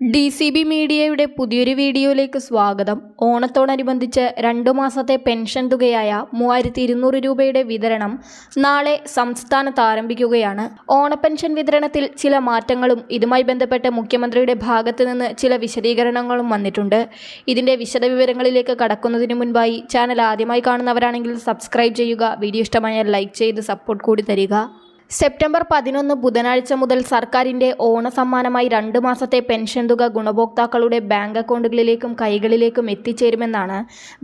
D C B മീഡിയയുടെ പുതിയൊരു വീഡിയോയിലേക്ക് സ്വാഗതം. ഓണത്തോടനുബന്ധിച്ച് രണ്ടു മാസത്തെ പെൻഷൻ തുകയായ മൂവായിരത്തി ഇരുന്നൂറ് രൂപയുടെ വിതരണം നാളെ സംസ്ഥാനത്ത് ആരംഭിക്കുകയാണ്. ഓണപ്പെൻഷൻ വിതരണത്തിൽ ചില മാറ്റങ്ങളും ഇതുമായി ബന്ധപ്പെട്ട് മുഖ്യമന്ത്രിയുടെ ഭാഗത്ത് നിന്ന് ചില വിശദീകരണങ്ങളും വന്നിട്ടുണ്ട്. ഇതിന്റെ വിശദവിവരങ്ങളിലേക്ക് കടക്കുന്നതിന് മുൻപായി ചാനൽ ആദ്യമായി കാണുന്നവരാണെങ്കിൽ സബ്സ്ക്രൈബ് ചെയ്യുക വീഡിയോ ഇഷ്ടമായാൽ ലൈക്ക് ചെയ്ത് സപ്പോർട്ട് കൂടി തരിക. സെപ്റ്റംബർ പതിനൊന്ന് ബുധനാഴ്ച മുതൽ സർക്കാരിന്റെ ഓണസമ്മാനമായി രണ്ട് മാസത്തെ പെൻഷൻ തുക ഗുണഭോക്താക്കളുടെ ബാങ്ക് അക്കൗണ്ടുകളിലേക്കും കൈകളിലേക്കും എത്തിച്ചേരുമെന്നാണ്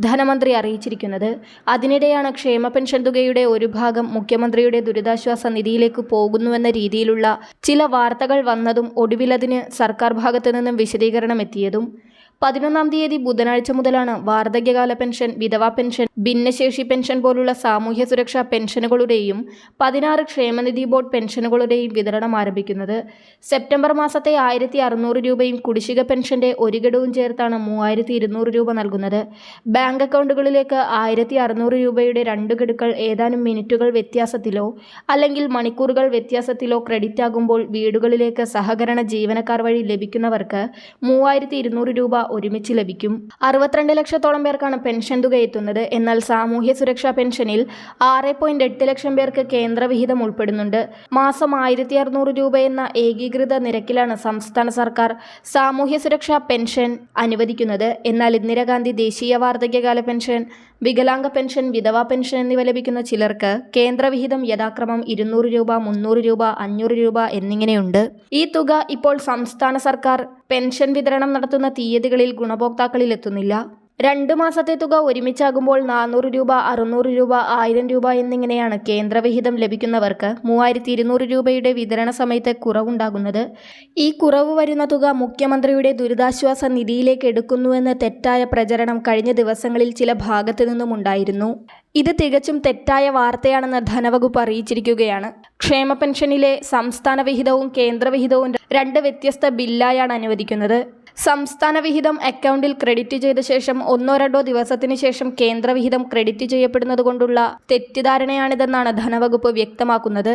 ധനമന്ത്രി അറിയിച്ചിരിക്കുന്നത്. അതിനിടെയാണ് ക്ഷേമ പെൻഷൻ തുകയുടെ ഒരു ഭാഗം മുഖ്യമന്ത്രിയുടെ ദുരിതാശ്വാസ നിധിയിലേക്ക് പോകുന്നുവെന്ന രീതിയിലുള്ള ചില വാർത്തകൾ വന്നതും ഒടുവിലതിന് സർക്കാർ ഭാഗത്തു നിന്നും വിശദീകരണം എത്തിയതും പതിനൊന്നാം തീയതി ബുധനാഴ്ച മുതലാണ് വാർദ്ധക്യകാല പെൻഷൻ വിധവാ പെൻഷൻ ഭിന്നശേഷി പെൻഷൻ പോലുള്ള സാമൂഹ്യ സുരക്ഷാ പെൻഷനുകളുടെയും പതിനാറ് ക്ഷേമനിധി ബോർഡ് പെൻഷനുകളുടെയും വിതരണം ആരംഭിക്കുന്നത്. സെപ്റ്റംബർ മാസത്തെ ആയിരത്തി അറുന്നൂറ് രൂപയും കുടിശ്ശിക പെൻഷന്റെ ഒരു ഗഡുവും ചേർത്താണ് മൂവായിരത്തി ഇരുന്നൂറ് രൂപ നൽകുന്നത്. ബാങ്ക് അക്കൗണ്ടുകളിലേക്ക് ആയിരത്തി അറുന്നൂറ് രൂപയുടെ രണ്ട് ഗഡുക്കൾ ഏതാനും മിനിറ്റുകൾ വ്യത്യാസത്തിലോ അല്ലെങ്കിൽ മണിക്കൂറുകൾ വ്യത്യാസത്തിലോ ക്രെഡിറ്റ് ആകുമ്പോൾ വീടുകളിലേക്ക് സഹകരണ ജീവനക്കാർ വഴി ലഭിക്കുന്നവർക്ക് മൂവായിരത്തി രൂപ ഒരുമിച്ച് ലഭിക്കും. അറുപത്തിരണ്ട് ലക്ഷത്തോളം പേർക്കാണ് പെൻഷൻ തുക എത്തുന്നത്. എന്നാൽ സാമൂഹ്യ സുരക്ഷാ പെൻഷനിൽ ആറ് പോയിന്റ് എട്ട് ലക്ഷം പേർക്ക് കേന്ദ്രവിഹിതം ഉൾപ്പെടുന്നുണ്ട്. മാസം ആയിരത്തി അറുന്നൂറ് രൂപ എന്ന ഏകീകൃത നിരക്കിലാണ് സംസ്ഥാന സർക്കാർ സാമൂഹ്യ സുരക്ഷാ പെൻഷൻ അനുവദിക്കുന്നത്. എന്നാൽ ഇന്ദിരാഗാന്ധി ദേശീയ വാർദ്ധക്യകാല പെൻഷൻ വികലാംഗ പെൻഷൻ വിധവാ പെൻഷൻ എന്നിവ ലഭിക്കുന്ന ചിലർക്ക് കേന്ദ്രവിഹിതം യഥാക്രമം ഇരുന്നൂറ് രൂപ മുന്നൂറ് രൂപ അഞ്ഞൂറ് രൂപ എന്നിങ്ങനെയുണ്ട്. ഈ തുക ഇപ്പോൾ സംസ്ഥാന സർക്കാർ പെൻഷൻ വിതരണം നടത്തുന്ന തീയതികളിൽ ഗുണഭോക്താക്കളിൽ എത്തുന്നില്ല. രണ്ട് മാസത്തെ തുക ഒരുമിച്ചാകുമ്പോൾ നാനൂറ് രൂപ അറുന്നൂറ് രൂപ ആയിരം രൂപ എന്നിങ്ങനെയാണ് കേന്ദ്രവിഹിതം ലഭിക്കുന്നവർക്ക് മൂവായിരത്തി ഇരുന്നൂറ് രൂപയുടെ വിതരണ സമയത്ത് കുറവുണ്ടാകുന്നത്. ഈ കുറവ് വരുന്ന തുക മുഖ്യമന്ത്രിയുടെ ദുരിതാശ്വാസ നിധിയിലേക്ക് എടുക്കുന്നുവെന്ന തെറ്റായ പ്രചരണം കഴിഞ്ഞ ദിവസങ്ങളിൽ ചില ഭാഗത്തു നിന്നും ഉണ്ടായിരുന്നു. ഇത് തികച്ചും തെറ്റായ വാർത്തയാണെന്ന് ധനവകുപ്പ് അറിയിച്ചിരിക്കുകയാണ്. ക്ഷേമ പെൻഷനിലെ സംസ്ഥാന വിഹിതവും കേന്ദ്രവിഹിതവും രണ്ട് വ്യത്യസ്ത ബില്ലായാണ് അനുവദിക്കുന്നത്. സംസ്ഥാന വിഹിതം അക്കൗണ്ടിൽ ക്രെഡിറ്റ് ചെയ്ത ശേഷം ഒന്നോ രണ്ടോ ദിവസത്തിന് ശേഷം കേന്ദ്ര വിഹിതം ക്രെഡിറ്റ് ചെയ്യപ്പെടുന്നത് കൊണ്ടുള്ള തെറ്റിദ്ധാരണയാണിതെന്നാണ് ധനവകുപ്പ് വ്യക്തമാക്കുന്നത്.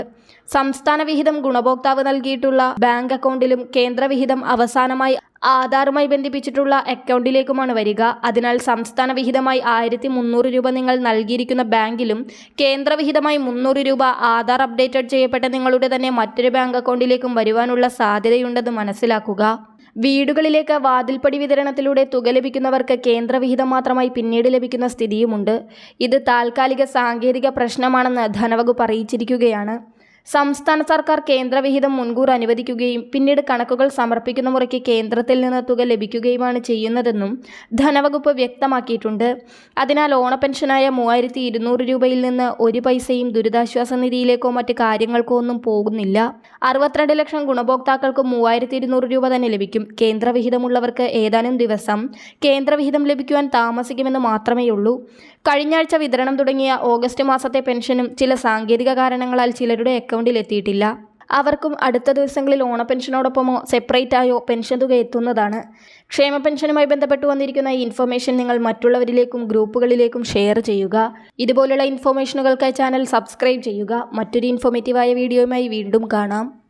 സംസ്ഥാന വിഹിതം ഗുണഭോക്താവ് നൽകിയിട്ടുള്ള ബാങ്ക് അക്കൗണ്ടിലും കേന്ദ്ര വിഹിതം അവസാനമായി ആധാറുമായി ബന്ധിപ്പിച്ചിട്ടുള്ള അക്കൗണ്ടിലേക്കുമാണ് വരിക. അതിനാൽ സംസ്ഥാന വിഹിതമായി ആയിരത്തി മുന്നൂറ് രൂപ നിങ്ങൾ നൽകിയിരിക്കുന്ന ബാങ്കിലും കേന്ദ്ര വിഹിതമായി മുന്നൂറ് രൂപ ആധാർ അപ്ഡേറ്റഡ് ചെയ്യപ്പെട്ട നിങ്ങളുടെ തന്നെ മറ്റൊരു ബാങ്ക് അക്കൗണ്ടിലേക്കും വരുവാനുള്ള സാധ്യതയുണ്ടെന്ന് മനസ്സിലാക്കുക. വീടുകളിലേക്ക് വാതിൽപ്പടി വിതരണത്തിലൂടെ തുക ലഭിക്കുന്നവർക്ക് കേന്ദ്രവിഹിതം മാത്രമായി പിന്നീട് ലഭിക്കുന്ന സ്ഥിതിയുമുണ്ട്. ഇത് താൽക്കാലിക സാങ്കേതിക പ്രശ്നമാണെന്ന് ധനവകുപ്പ് അറിയിച്ചിരിക്കുകയാണ്. സംസ്ഥാന സർക്കാർ കേന്ദ്രവിഹിതം മുൻകൂർ അനുവദിക്കുകയും പിന്നീട് കണക്കുകൾ സമർപ്പിക്കുന്ന മുറയ്ക്ക് കേന്ദ്രത്തിൽ നിന്ന് തുക ലഭിക്കുകയുമാണ് ചെയ്യുന്നതെന്നും ധനവകുപ്പ് വ്യക്തമാക്കിയിട്ടുണ്ട്. അതിനാൽ ഓണപ്പെൻഷനായ മൂവായിരത്തി ഇരുന്നൂറ് രൂപയിൽ നിന്ന് ഒരു പൈസയും ദുരിതാശ്വാസ നിധിയിലേക്കോ മറ്റ് കാര്യങ്ങൾക്കോ ഒന്നും പോകുന്നില്ല. അറുപത്തിരണ്ട് ലക്ഷം ഗുണഭോക്താക്കൾക്ക് മൂവായിരത്തി ഇരുന്നൂറ് രൂപ തന്നെ ലഭിക്കും. കേന്ദ്രവിഹിതമുള്ളവർക്ക് ഏതാനും ദിവസം കേന്ദ്രവിഹിതം ലഭിക്കുവാൻ താമസിക്കുമെന്ന് മാത്രമേയുള്ളൂ. കഴിഞ്ഞയാഴ്ച വിതരണം തുടങ്ങിയ ഓഗസ്റ്റ് മാസത്തെ പെൻഷനും ചില സാങ്കേതിക കാരണങ്ങളാൽ ചിലരുടെ അക്കൗണ്ടിൽ എത്തിയിട്ടില്ല. അവർക്കും അടുത്ത ദിവസങ്ങളിൽ ഓണ പെൻഷനോടൊപ്പമോ സെപ്പറേറ്റ് ആയോ പെൻഷൻ തുക എത്തുന്നതാണ്. ക്ഷേമ പെൻഷനുമായി ബന്ധപ്പെട്ട് വന്നിരിക്കുന്ന ഈ ഇൻഫർമേഷൻ നിങ്ങൾ മറ്റുള്ളവരിലേക്കും ഗ്രൂപ്പുകളിലേക്കും ഷെയർ ചെയ്യുക. ഇതുപോലുള്ള ഇൻഫർമേഷനുകൾക്കായി ചാനൽ സബ്സ്ക്രൈബ് ചെയ്യുക. മറ്റൊരു ഇൻഫോർമേറ്റീവായ വീഡിയോയുമായി വീണ്ടും കാണാം.